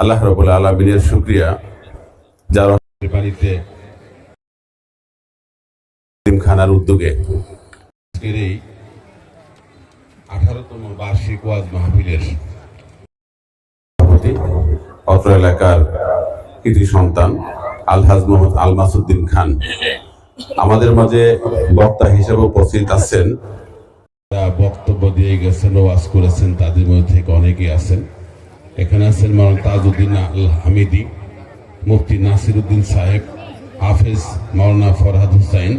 আল্লাহ রবুল্লা আলমিনের শুক্রিয়া যার বাড়িতে খানার উদ্যোগে আজকের এই আঠারোতম বার্ষিক ওয়াজ মাহফিলের অত্র এলাকার কৃতি সন্তান আলহাজ মোহাম্মদ আল মাসুদ্দিন খান। আমাদের মাঝে বক্তা হিসেবে উপস্থিত আছেন। বক্তব্য দিয়ে গেছেন ওয়াজ করেছেন, তাদের মধ্যে থেকে অনেকেই আছেন। এখানে আছেন মাওলানা তাজউদ্দিন আল হামিদি মুফতি নাসিরউদ্দিন সাহেব, হাফেজ মাওলানা ফরহাদ হুসাইন,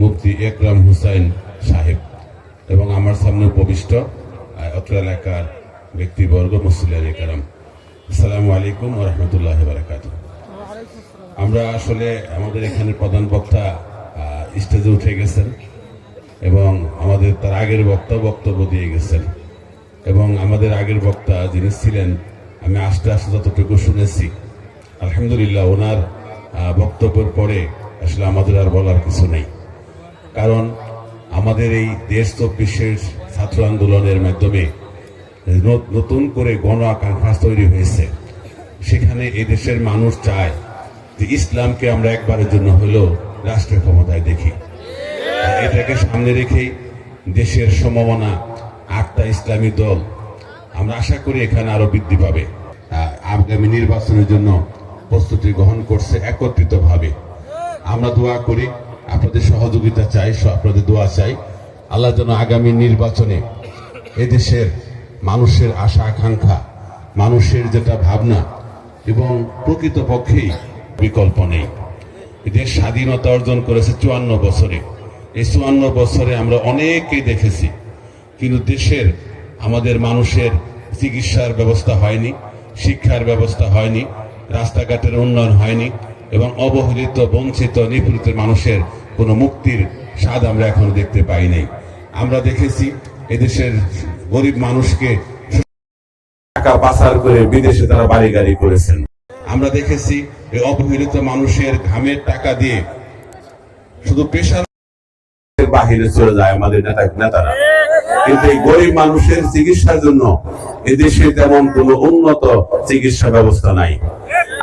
মুফতি একরাম হুসাইন সাহেব এবং আমার সামনে উপবিষ্ট অত্র এলাকার ব্যক্তিবর্গ মুসলিয়ানি কারাম। আসসালামু আলাইকুম রহমতুল্লাহ বারাকাত আমরা আসলে আমাদের এখানে প্রধান বক্তা স্টেজে উঠে গেছেন এবং আমাদের তার আগের বক্তা বক্তব্য দিয়ে গেছেন। এবং আমাদের আগের বক্তা যিনি ছিলেন, আমি আস্তে আস্তে যতটুকু শুনেছি, আলহামদুলিল্লাহ ওনার বক্তব্যের পরে আসলে আমাদের আর বলার কিছু নেই। কারণ আমাদের এই দেশ তো চব্বিশের ছাত্র আন্দোলনের মাধ্যমে নতুন করে গণ আকাঙ্ক্ষা তৈরি হয়েছে। সেখানে এই দেশের মানুষ চায় যে ইসলামকে আমরা একবারের জন্য হলেও রাষ্ট্রীয় ক্ষমতায় দেখি। এটাকে সামনে রেখেই দেশের সম্ভাবনা আটটা ইসলামী দল আমরা আশা করি এখানে আরও বৃদ্ধি পাবে। আগামী নির্বাচনের জন্য প্রস্তুতি গ্রহণ করছে একত্রিতভাবে। আমরা দোয়া করি, আপনাদের সহযোগিতা চাই আপনাদের দোয়া চাই। আল্লাহ যেন আগামী নির্বাচনে এদেশের মানুষের আশা, আকাঙ্ক্ষা, মানুষের যেটা ভাবনা এবং প্রকৃতপক্ষেই বিকল্প নেই। দেশ স্বাধীনতা অর্জন করেছে চুয়ান্ন বছরে। এই চুয়ান্ন বছরে আমরা অনেকেই দেখেছি। কিন্তু দেশের, আমাদের মানুষের চিকিৎসার ব্যবস্থা হয়নি, শিক্ষার ব্যবস্থা হয়নি, রাস্তাঘাটের উন্নয়ন হয়নি, এবং অবহেলিত, বঞ্চিত, নিপীড়িত মানুষের কোনো মুক্তির স্বাদ আমরা এখনও দেখতে পাই নাই। আমরা দেখেছি এদেশের গরিব মানুষকে টাকা পাচার করে বিদেশে তারা বাড়ি গাড়ি করেছেন। আমরা দেখেছি এই অবহেলিত মানুষের ঘামের টাকা দিয়ে শুধু পেশার বাহিরে চলে যায় আমাদের নেতা নেতারা। কিন্তু এই গরিব মানুষের চিকিৎসার জন্য এদেশে তেমন কোনো উন্নত চিকিৎসা ব্যবস্থা নাই।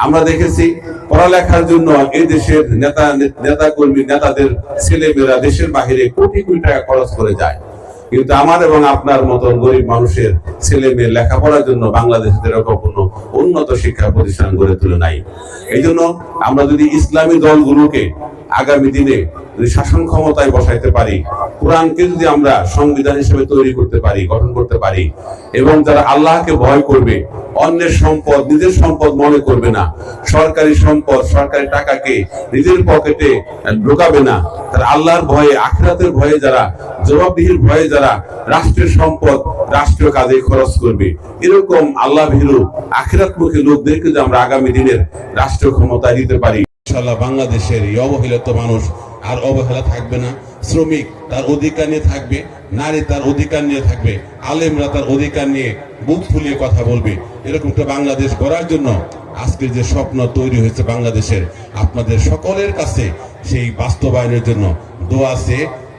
আমরা দেখেছি পড়ালেখার জন্য এই দেশের নেতা নেতা কর্মী নেতাদের ছেলে মেয়েরা দেশের বাহিরে কোটি কোটি টাকা খরচ করে যায়। কিন্তু আমার এবং আপনার মতন গরিব মানুষের ছেলে মেয়ে লেখাপড়ার জন্য বাংলাদেশে কোনো উন্নত শিক্ষা প্রতিষ্ঠান গড়ে তুলে নাই। এই জন্য আমরা যদি ইসলামী দলগুলোকে আগামী দিনে যদি শাসন ক্ষমতায় বসাইতে পারি কোরআনকে যদি আমরা সংবিধান হিসেবে তৈরি করতে পারি, গঠন করতে পারি, এবং যারা আল্লাহকে ভয় করবে, অন্যের সম্পদ, নিজের সম্পদ মনে করবে না, সরকারি সম্পদ, সরকারি টাকাকে নিজের পকেটে ঢোকাবে না, তারা আল্লাহর ভয়ে, আখিরাতের ভয়ে যারা, জবাবদিহির ভয়ে যারা রাষ্ট্রের সম্পদ রাষ্ট্রীয় কাজে খরচ করবে। এরকম আল্লাহ ভীরু আখিরাতমুখী লোকদেরকে যদি আমরা আগামী দিনের রাষ্ট্রীয় ক্ষমতায় দিতে পারি ইনশাল্লাহ বাংলাদেশের এই অবহেলিত মানুষ আর অবহেলা থাকবে না। শ্রমিক তার অধিকার নিয়ে থাকবে, নারী তার অধিকার নিয়ে থাকবে, আলেমরা তার অধিকার নিয়ে বুক ফুলিয়ে কথা বলবে। এরকম একটা বাংলাদেশ গড়ার জন্য আজকের যে স্বপ্ন তৈরি হয়েছে বাংলাদেশের, আপনাদের সকলের কাছে সেই বাস্তবায়নের জন্য দোয়া আছে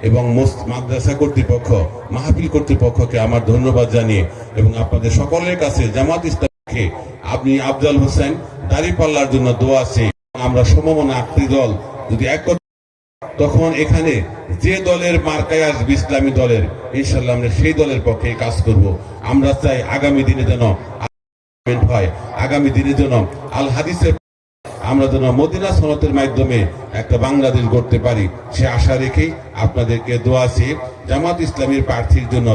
এবং মাদ্রাসা কর্তৃপক্ষ, মাহফিল কর্তৃপক্ষকে আমার ধন্যবাদ জানিয়ে এবং আপনাদের সকলের কাছে জামাত ইসলামকে আপনি আফজাল হোসেন দাঁড়িপাল্লার জন্য দোয়া আছে। আমরা সমমনা আটটি দল যদি এক তখন এখানে যে দলের মার্কায় আসবে ইসলামী দলের ইনশাল্লাহ আমরা সেই দলের পক্ষে কাজ করব। আমরা চাই আগামী দিনে যেন হয়, আগামী দিনে যেন আল হাদিসের আমরা যেন মদিনা সনতের মাধ্যমে একটা বাংলাদেশ গড়তে পারি। সে আশা রেখেই আপনাদেরকে দোয়া আছে, জামাত ইসলামীর প্রার্থীর জন্য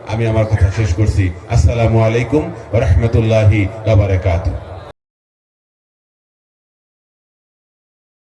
আমি আমার কথা শেষ করছি। আসসালামু আলাইকুম রহমতুল্লাহি